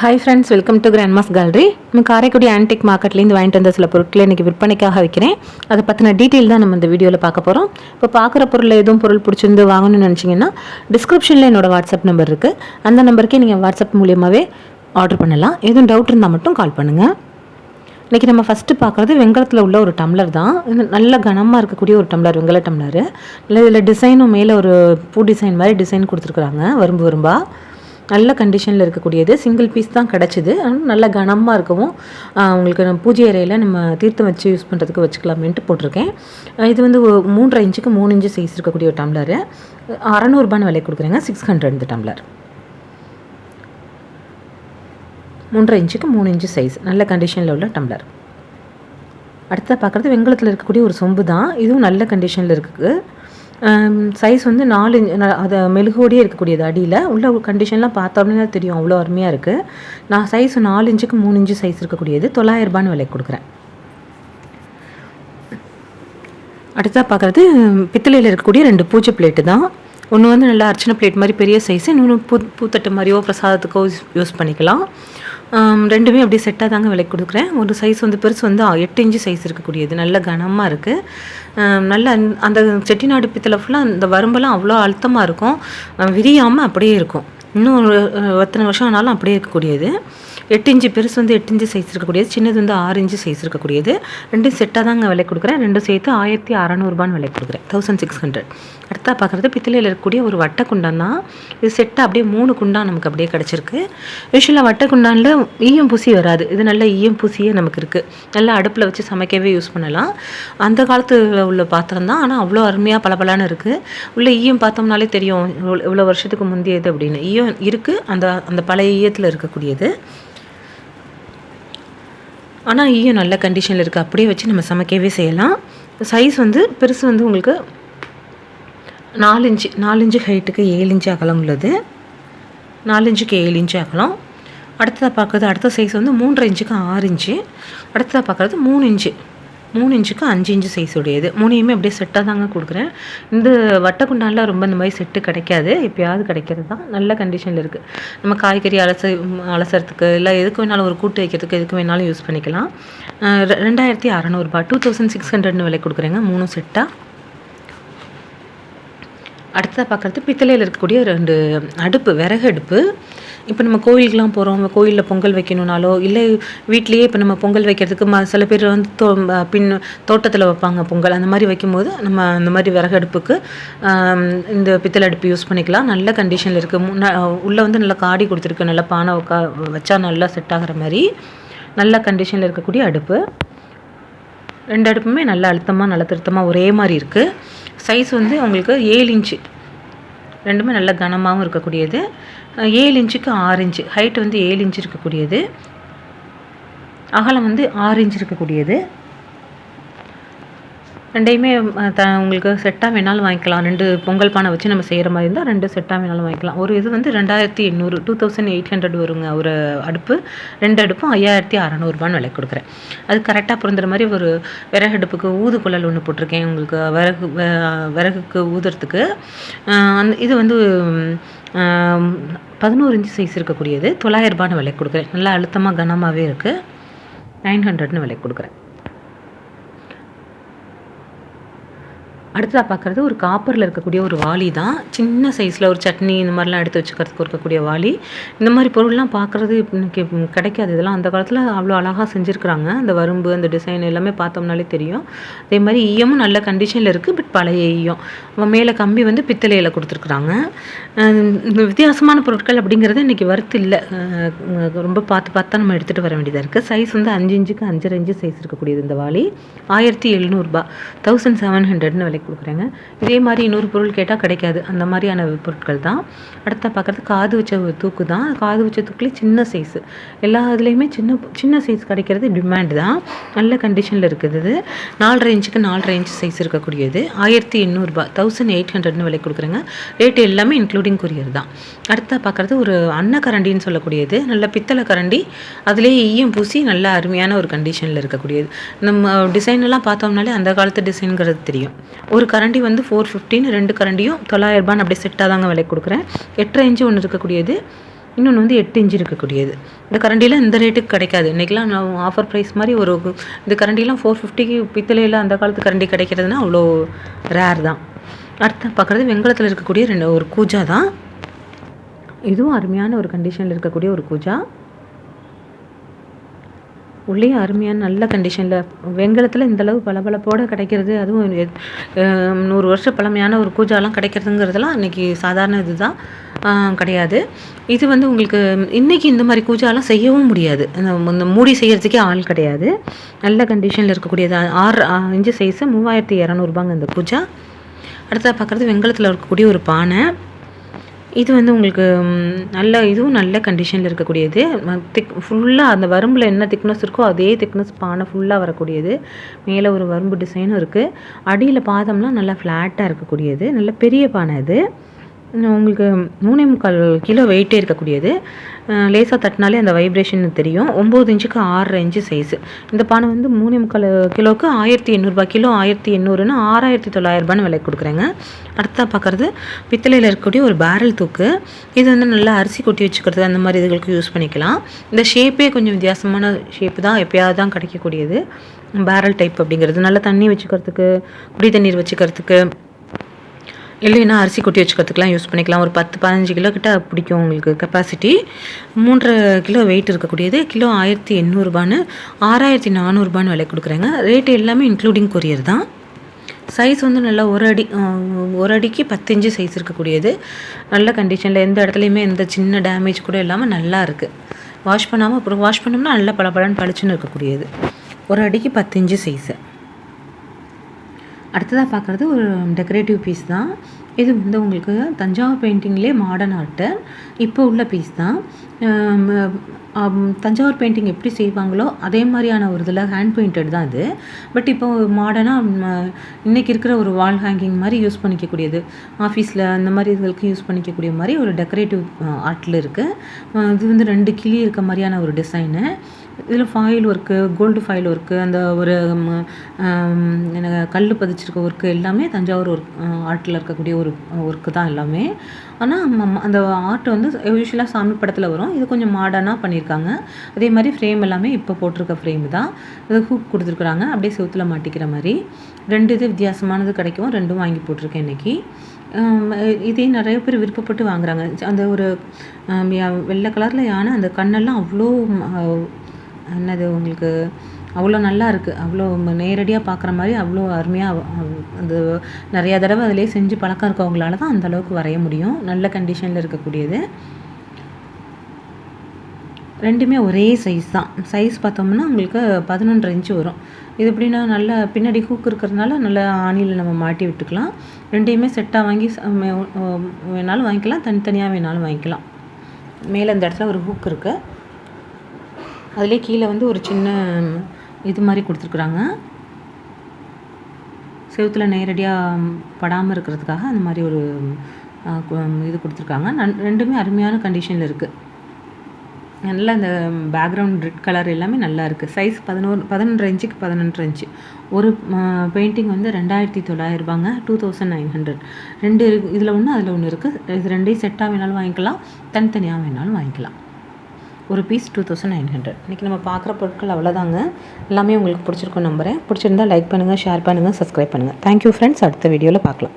Hi friends welcome to grandma's gallery நம்ம Karaikudi antique மார்க்கெட்லேருந்து வாங்கிட்டு வந்த சில பொருட்களை இன்றைக்கி விற்பனைக்காக வைக்கிறேன். அதை பற்றின டீட்டெயில் தான் நம்ம இந்த வீடியோவில் பார்க்க போகிறோம் இப்போ பார்க்குற பொருளில் எதுவும் பொருள் பிடிச்சிருந்து வாங்கணும்னு நினச்சிங்கன்னா டிஸ்கிரிப்ஷனில் என்னோட வாட்ஸ்அப் நம்பர் இருக்குது அந்த நம்பருக்கே நீங்கள் வாட்ஸ்அப் மூலியமாகவே ஆர்டர் பண்ணலாம். எதுவும் டவுட் இருந்தால் மட்டும் கால் பண்ணுங்கள் இன்றைக்கி நம்ம ஃபஸ்ட்டு பார்க்குறது வெங்கலத்தில் உள்ள ஒரு டம்ளர் தான். இது நல்ல கனமாக இருக்கக்கூடிய ஒரு டம்ளர் வெங்கல டம்ளர் இல்லை இதில் டிசைனும் மேலே ஒரு பூ டிசைன் மாதிரி டிசைன் கொடுத்துருக்குறாங்க. வரும்பு வரும்பா. நல்ல கண்டிஷனில் இருக்கக்கூடியது. சிங்கிள் பீஸ் தான் கிடச்சிது. ஆனால் நல்ல கனமாக இருக்கவும் உங்களுக்கு நம்ம பூஜை அறையில் நம்ம தீர்த்தம் வச்சு யூஸ் பண்ணுறதுக்கு வச்சுக்கலாமேன்ட்டு போட்டிருக்கேன். இது வந்து மூன்றரை இன்ச்சுக்கு மூணு இன்ச்சு சைஸ் இருக்கக்கூடிய ஒரு டம்ளர் அறநூறுபான்னு விலை கொடுக்குறேங்க. சிக்ஸ் ஹண்ட்ரட் இந்த டம்ளர் மூன்றரை இன்ச்சுக்கு மூணு இன்ச்சு சைஸ் நல்ல கண்டிஷனில் உள்ள டம்ளர் அடுத்த பார்க்குறது வெங்கலத்தில் இருக்கக்கூடிய ஒரு சொம்பு தான் இதுவும் நல்ல கண்டிஷனில் இருக்குது. Um, சைஸ் வந்து நாலு இன்ச் ந- அது மெழுகோடியே இருக்கக்கூடியது அடியில். உள்ள கண்டிஷன்லாம் பார்த்தோம்னா தெரியும் அவ்வளோ அருமையாக இருக்குது நான் சைஸ் நாலு இன்ச்சுக்கு மூணு இன்ச்சு சைஸ் இருக்கக்கூடியது. தொள்ளாயிரம் ரூபான்னு விலை கொடுக்குறேன். அடுத்ததாக பார்க்குறது பித்தளையில் இருக்கக்கூடிய ரெண்டு பூஜை பிளேட்டு தான். ஒன்று வந்து நல்லா அர்ச்சனை பிளேட் மாதிரி பெரிய சைஸு இன்னொன்று பூ பூத்தட்டு மாதிரியோ பிரசாதத்துக்கோ யூஸ் பண்ணிக்கலாம். ரெண்டுமே அப்படியே செட்டாக தாங்க விலைக்கு கொடுக்குறேன். ஒரு சைஸ் வந்து பெருசு வந்து எட்டு இன்ச்சு சைஸ் இருக்கக்கூடியது. நல்ல கனமாக இருக்குது நல்ல அந்த- அந்த செட்டிநாடு பித்தளை ஃபுல்லாக அந்த வரம்பெல்லாம் அவ்வளோ அழுத்தமாக இருக்கும். விரியாமல் அப்படியே இருக்கும். இன்னும் ஒரு எத்தனை வருஷம் ஆனாலும் அப்படியே இருக்கக்கூடியது. எட்டு இன்ச்சு பெருசு வந்து எட்டு இன்ச்சு சைஸ் இருக்கக்கூடியது சின்னது வந்து ஆறு இன்ச்சு சைஸ் இருக்கக்கூடியது. ரெண்டும் செட்டாக தாங்க விலை கொடுக்குறேன். ரெண்டும் சேர்த்து ஆயிரத்தி அறநூறுபான்னு விலை கொடுக்குறேன். தௌசண்ட் சிக்ஸ் ஹண்ட்ரட் அடுத்தா பார்க்குறது பித்தளையில் இருக்கக்கூடிய ஒரு வட்டை குண்டான் தான். இது செட்டாக அப்படியே மூணு குண்டான் நமக்கு அப்படியே கிடச்சிருக்கு. யூஸ்வலாக வட்டை குண்டானில் ஈயம் பூசி வராது. இது நல்ல ஈயம் பூசியே நமக்கு இருக்குது நல்லா அடுப்பில் வச்சு சமைக்கவே யூஸ் பண்ணலாம். அந்த காலத்தில் உள்ள பாத்திரம் தான். ஆனால் அவ்வளோ அருமையாக பளபளன்னு இருக்குது உள்ள ஈயம் பார்த்தோம்னாலே தெரியும். இவ்வளோ- இவ்வளோ வருஷத்துக்கு முந்தையது அப்படின்னு. ஈயம் இருக்குது அந்த அந்த பழைய ஈயத்தில் இருக்கக்கூடியது. ஆனால் ஈயும் நல்ல கண்டிஷனில் இருக்குது அப்படியே வச்சு நம்ம சமைக்கவே செய்யலாம். சைஸ் வந்து பெருசு வந்து உங்களுக்கு நாலஞ்சு இன்ச்சு ஹைட்டுக்கு ஏழு இன்ச்சு அகலம் உள்ளது. நாலு இன்ச்சுக்கு ஏழு இன்ச்சு அகலம். அடுத்ததாக பார்க்குறது அடுத்த சைஸ் வந்து மூன்றரை இன்ச்சுக்கு ஆறு இன்ச்சு. அடுத்ததாக பார்க்குறது மூணு இன்ச்சு. மூணு இன்ச்சுக்கு அஞ்சு இன்ச்சு சைஸ் உடையது. மூணையுமே அப்படியே செட்டாக தாங்க கொடுக்குறேன். இந்த வட்டக்குண்டானில் ரொம்ப இந்த மாதிரி செட்டு கிடைக்காது. எப்பயாவது கிடைக்கிறது தான் நல்ல கண்டிஷனில் இருக்குது நம்ம காய்கறி அலச அலசறதுக்கு இல்லை எதுக்கு வேணாலும் ஒரு கூட்டு வைக்கிறதுக்கு எதுக்கு வேணாலும் யூஸ் பண்ணிக்கலாம். ரெ- ரெண்டாயிரத்தி அறநூறுபா டூ தௌசண்ட் சிக்ஸ் ஹண்ட்ரட்னு விலை கொடுக்குறேங்க. மூணு செட்டாக அடுத்ததாக பார்க்குறது பித்தளையில் இருக்கக்கூடிய ரெண்டு அடுப்பு விறகு அடுப்பு. இப்போ நம்ம கோயிலுக்குலாம் போகிறோம் கோயிலில் பொங்கல் வைக்கணுனாலோ இல்லை வீட்லேயே இப்போ நம்ம பொங்கல் வைக்கிறதுக்கு ம சில பேர் வந்து தோ பின் தோட்டத்தில் வைப்பாங்க பொங்கல். அந்த மாதிரி வைக்கும்போது நம்ம அந்த மாதிரி விறகு அடுப்புக்கு இந்த பித்தளை அடுப்பு யூஸ் பண்ணிக்கலாம். நல்ல கண்டிஷனில் இருக்குது உள்ளே வந்து நல்லா காடி கொடுத்துருக்கு. நல்லா பானை உக்கா வச்சா நல்லா செட் ஆகிற மாதிரி. நல்ல கண்டிஷனில் இருக்கக்கூடிய அடுப்பு. ரெண்டு அடுப்புமே நல்ல அழுத்தமாக நல்ல திருத்தமாக ஒரே மாதிரி இருக்குது சைஸ் வந்து உங்களுக்கு ஏழு இன்ச்சு ரெண்டுமே நல்ல கனமாகவும் இருக்கக்கூடியது. ஏழு இன்ச்சுக்கு ஆறு இன்ச்சு. ஹைட் வந்து ஏழு இன்ச்சு இருக்கக்கூடியது. அகலம் வந்து ஆறு இன்ச்சு இருக்கக்கூடியது. ரெண்டையுமே த உங்களுக்கு செட்டாக வேணாலும் வாங்கிக்கலாம். ரெண்டு பொங்கல் பானை வச்சு நம்ம செய்கிற மாதிரி இருந்தால் ரெண்டு செட்டாக வேணாலும் வாங்கிக்கலாம். ஒரு இது வந்து ரெண்டாயிரத்தி எண்ணூறு டூ தௌசண்ட் எயிட் ஹண்ட்ரட் வருங்க ஒரு அடுப்பு. ரெண்டு அடுப்பும் ஐயாயிரத்தி அறநூறுபான்னு விலை கொடுக்குறேன். அது கரெக்டாக பிறந்துற மாதிரி ஒரு விறகு அடுப்புக்கு ஊது குழல் ஒன்று போட்டிருக்கேன். உங்களுக்கு விறகு விறகுக்கு ஊதுறதுக்கு. அந்த இது வந்து பதினோரு இன்ச்சு சைஸ் இருக்கக்கூடியது. தொள்ளாயிரரூபான்னு விலை கொடுக்குறேன். நல்லா அழுத்தமாக கனமாகவே இருக்குது நைன் ஹண்ட்ரட்னு விலை கொடுக்குறேன். அடுத்ததாக பார்க்குறது ஒரு காப்பரில் இருக்கக்கூடிய ஒரு வாளி தான். சின்ன சைஸில் ஒரு சட்னி இந்த மாதிரிலாம் எடுத்து வச்சுக்கிறதுக்கு இருக்கக்கூடிய வாளி. இந்த மாதிரி பொருள்லாம் பார்க்குறது இன்னைக்கு கிடைக்காது. இதெல்லாம் அந்த காலத்தில் அவ்வளோ அழகாக செஞ்சுருக்குறாங்க. அந்த வரும்பு அந்த டிசைன் எல்லாமே பார்த்தோம்னாலே தெரியும். அதே மாதிரி ஈயமும் நல்ல கண்டிஷனில் இருக்குது பட் பழைய ஈயம். அவன் மேலே கம்பி வந்து பித்தளையில் கொடுத்துருக்குறாங்க. இந்த வித்தியாசமான பொருட்கள் அப்படிங்கிறது இன்றைக்கி வருத்து இல்லை. ரொம்ப பார்த்து பார்த்து தான் நம்ம எடுத்துகிட்டு வர வேண்டியதாக இருக்குது சைஸ் வந்து அஞ்சு இஞ்சுக்கு அஞ்சரை இன்ச்சு சைஸ் இருக்கக்கூடியது இந்த வாளி. ஆயிரத்தி எழுநூறுபா தௌசண்ட் செவன் ஹண்ட்ரட்னு விலைக்கு கொடுக்குறேங்க. இதே மாதிரி இன்னொரு பொருள் கேட்டால் கிடைக்காது. அந்த மாதிரியான பொருட்கள் தான். அடுத்த பார்க்குறது காது வச்ச ஒரு தூக்கு தான். காது வச்ச தூக்குலேயே சின்ன சைஸு எல்லா இதுலேயுமே சின்ன சின்ன சைஸ் கிடைக்கிறது டிமாண்ட் தான். நல்ல கண்டிஷனில் இருக்குது இது. நாலரை இன்ச்சுக்கு நாலரை இன்ச் சைஸ் இருக்கக்கூடியது. ஆயிரத்தி எண்ணூறுபா தௌசண்ட் எயிட் ஹண்ட்ரட்னு விலை கொடுக்குறேங்க. ரேட் எல்லாமே இன்க்ளூடிங் கொரியர் தான். அடுத்த பார்க்குறது ஒரு அன்னக்கரண்டின்னு சொல்லக்கூடியது. நல்ல பித்தளை கரண்டி. அதுலேயே ஈயம் பூசி நல்ல அருமையான ஒரு கண்டிஷனில் இருக்கக்கூடியது. நம்ம டிசைன் எல்லாம் பார்த்தோம்னாலே அந்த காலத்து டிசைனுங்கிறது தெரியும். ஒரு கரண்டி வந்து ஃபோர் ஃபிஃப்டின் ரெண்டு கரண்டியும் தொள்ளாயிரம் ரூபான்னு அப்படியே செட்டாக தாங்க விலை கொடுக்குறேன். எட்டரை இன்ச்சு ஒன்று இருக்கக்கூடியது. இன்னொன்று வந்து எட்டு இன்ச்சு இருக்கக்கூடியது. இந்த கரண்டிலாம் இந்த ரேட்டுக்கு கிடைக்காது. இன்றைக்கெலாம் நான் ஆஃபர் ப்ரைஸ் மாதிரி ஒரு இந்த கரண்டிலாம் ஃபோர் ஃபிஃப்டிக்கு பித்தளையில் அந்த காலத்து கரண்டி கிடைக்கிறதுனா அவ்வளோ ரேர் தான். அடுத்து பார்க்குறது வெங்கலத்தில் இருக்கக்கூடிய ரெண்டு ஒரு கூஜா தான். இதுவும் அருமையான ஒரு கண்டிஷனில் இருக்கக்கூடிய ஒரு கூஜா. உள்ளே அருமையான நல்ல கண்டிஷனில் வெங்கலத்தில் இந்தளவு பளபளப்போடு கிடைக்கிறது அதுவும் நூறு வருஷம் பழமையான ஒரு கூஜாலாம் கிடைக்கிறதுங்கிறதெல்லாம் இன்றைக்கி சாதாரண இதுதான். தான் கிடையாது. இது வந்து உங்களுக்கு இன்றைக்கி இந்த மாதிரி கூஜாலாம் செய்யவும் முடியாது. இந்த மூடி செய்கிறதுக்கே ஆள் கிடையாது. நல்ல கண்டிஷனில் இருக்கக்கூடியது ஆறு இஞ்சு இன்ச்சு சைஸு மூவாயிரத்தி இரநூறுபாங்க இந்த கூஜா அடுத்தது பார்க்குறது வெங்கலத்தில் இருக்கக்கூடிய ஒரு பானை. இது வந்து உங்களுக்கு நல்ல இதுவும் நல்ல கண்டிஷனில் இருக்கக்கூடியது. திக் ஃபுல்லாக அந்த வரம்பில் என்ன திக்னஸ் இருக்கோ அதே திக்னஸ் பானை ஃபுல்லாக வரக்கூடியது. மேலே ஒரு வரம்பு டிசைனும் இருக்குது அடியில் பாதம்லாம் நல்லா ஃப்ளாட்டாக இருக்கக்கூடியது. நல்ல பெரிய பானை இது உங்களுக்கு மூணே முக்கால் கிலோ வெயிட்டே இருக்கக்கூடியது. லேசாக தட்டினாலே அந்த வைப்ரேஷன் தெரியும். ஒம்பது இன்ச்சுக்கு ஆறரை இன்ச்சு சைஸு இந்த பானை வந்து மூணே முக்கால் கிலோவுக்கு ஆயிரத்தி எண்ணூறுபா கிலோ ஆயிரத்தி எண்ணூறுன்னு ஆறாயிரத்தி தொள்ளாயிரரூபான்னு விலை கொடுக்குறேங்க. அடுத்தா பார்க்குறது பித்தளையில் இருக்கக்கூடிய ஒரு பேரல் தூக்கு. இது வந்து நல்லா அரிசி கொட்டி வச்சுக்கிறது அந்த மாதிரி இதுகளுக்கு யூஸ் பண்ணிக்கலாம். இந்த ஷேப்பே கொஞ்சம் வித்தியாசமான ஷேப்பு தான் எப்பயாவது தான் கிடைக்கக்கூடியது. பேரல் டைப் அப்படிங்கிறது. நல்லா தண்ணி வச்சுக்கிறதுக்கு குடி தண்ணீர் வச்சுக்கிறதுக்கு இல்லைன்னா அரிசி கொட்டி வச்சுக்கிறதுக்குலாம் யூஸ் பண்ணிக்கலாம். ஒரு பத்து பதினஞ்சு கிலோ கிட்ட பிடிக்கும் உங்களுக்கு கெப்பாசிட்டி மூன்றரை கிலோ வெயிட் இருக்கக்கூடியது. கிலோ ஆயிரத்தி எண்ணூறுபான்னு ஆறாயிரத்தி நானூறுபான்னு விலை கொடுக்குறேங்க. ரேட் எல்லாமே இன்க்ளூடிங் கொரியர் தான். சைஸ் வந்து நல்லா ஒரு அடி ஒரு அடிக்கு பத்து இன்ச்சு சைஸ் இருக்கக்கூடியது. நல்ல கண்டிஷனில் எந்த இடத்துலையுமே எந்த சின்ன டேமேஜ் கூட இல்லாமல் நல்லா இருக்குது வாஷ் பண்ணாமல் அப்புறம் வாஷ் பண்ணோம்னா நல்லா பளபளன்னு பளிச்சுன்னு இருக்கக்கூடியது. ஒரு அடிக்கு பத்து இன்ச்சு சைஸு அடுத்ததாக பார்க்குறது ஒரு டெக்கரேட்டிவ் பீஸ் தான். இது வந்து உங்களுக்கு தஞ்சாவூர் பெயிண்டிங்லேயே மாடர்ன் ஆர்ட்டு இப்போ உள்ள பீஸ் தான். தஞ்சாவூர் பெயிண்டிங் எப்படி செய்வாங்களோ அதே மாதிரியான ஒரு இதில் ஹேண்ட் பெயிண்டட் தான் இது. பட் இப்போ மாடர்னாக இன்றைக்கி இருக்கிற ஒரு வால் ஹேங்கிங் மாதிரி யூஸ் பண்ணிக்கக்கூடியது. ஆஃபீஸில் அந்த மாதிரி இதுகளுக்கு யூஸ் பண்ணிக்கக்கூடிய மாதிரி ஒரு டெக்கரேட்டிவ் ஆர்ட்டில் இருக்குது இது வந்து ரெண்டு கிளி இருக்க மாதிரியான ஒரு டிசைனு இதில் foil work gold foil work அந்த ஒரு கல் பதிச்சிருக்க ஒர்க்கு எல்லாமே தஞ்சாவூர் ஒர்க் ஆர்ட்டில் இருக்கக்கூடிய ஒரு ஒர்க்கு தான் எல்லாமே. ஆனால் அந்த ஆர்ட் வந்து யூஸ்வலாக சாமி படத்தில் வரும். இது கொஞ்சம் மாடர்னாக பண்ணியிருக்காங்க அதே மாதிரி ஃப்ரேம் எல்லாமே இப்போ போட்டிருக்க ஃப்ரேம் தான். இது ஹூக் கொடுத்துருக்குறாங்க. அப்படியே செவுத்துல மாட்டிக்கிற மாதிரி. ரெண்டு இது வித்தியாசமானது கிடைக்கும். ரெண்டும் வாங்கி போட்டிருக்கேன் இன்னைக்கு. இதே நிறைய பேர் விருப்பப்பட்டு வாங்குறாங்க. அந்த ஒரு வெள்ளை கலரில் யானை அந்த கண்ணெல்லாம் அவ்வளோ என்னது உங்களுக்கு அவ்வளோ நல்லா இருக்குது அவ்வளோ நேரடியாக பார்க்குற மாதிரி அவ்வளோ அருமையாக அந்த நிறையா தடவை அதிலே செஞ்சு பழக்கம் இருக்கவங்களால தான் அந்த அளவுக்கு வரைய முடியும். நல்ல கண்டிஷனில் இருக்கக்கூடியது. ரெண்டுமே ஒரே சைஸ் தான். சைஸ் பார்த்தோம்னா உங்களுக்கு பதினொன்றரை இன்ச்சு வரும். இது எப்படின்னா நல்ல பின்னாடி ஹூக் இருக்கிறதுனால நல்ல ஆணியில் நம்ம மாட்டி விட்டுக்கலாம். ரெண்டையுமே செட்டாக வாங்கி ச- வேணாலும் வாங்கிக்கலாம். தனித்தனியாக வேணாலும் வாங்கிக்கலாம். மேலே இந்த இடத்துல ஒரு ஹூக் இருக்குது அதுலேயே கீழே வந்து ஒரு சின்ன இது மாதிரி கொடுத்துருக்குறாங்க. செவுத்துல நேரடியாக படாமல் இருக்கிறதுக்காக அந்த மாதிரி ஒரு இது கொடுத்துருக்காங்க. நன்- ரெண்டுமே அருமையான கண்டிஷனில் இருக்குது நல்லா இந்த பேக்ரவுண்ட் ரெட் கலர் எல்லாமே நல்லா இருக்குது சைஸ் பதினோரு பதினொன்று இன்ச்சுக்கு பதினொன்று இன்ச்சு. ஒரு பெயிண்டிங் வந்து ரெண்டாயிரத்தி தொள்ளாயிரரூபாங்க டூ தௌசண்ட் நைன் ஹண்ட்ரட் ரெண்டு இதில் ஒன்று அதில் ஒன்று இருக்குது இது ரெண்டையும் செட்டாக வேணாலும் வாங்கிக்கலாம். தனித்தனியாக வேணாலும் வாங்கிக்கலாம். ஒரு piece two thousand nine hundred இன்றைக்கி நம்ம பார்க்குற பொருட்கள் அவ்வளோதாங்க எல்லாமே உங்களுக்கு பிடிச்சிருக்கும் நம்புகிறேன் பிடிச்சிருந்தா லைக் பண்ணுங்கள் ஷேர் பண்ணுங்கள் சப்ஸ்கிரைப் பண்ணுங்கள் தேங்க்யூ ஃப்ரெண்ட்ஸ் அடுத்த வீடியோவில் பார்க்கலாம்.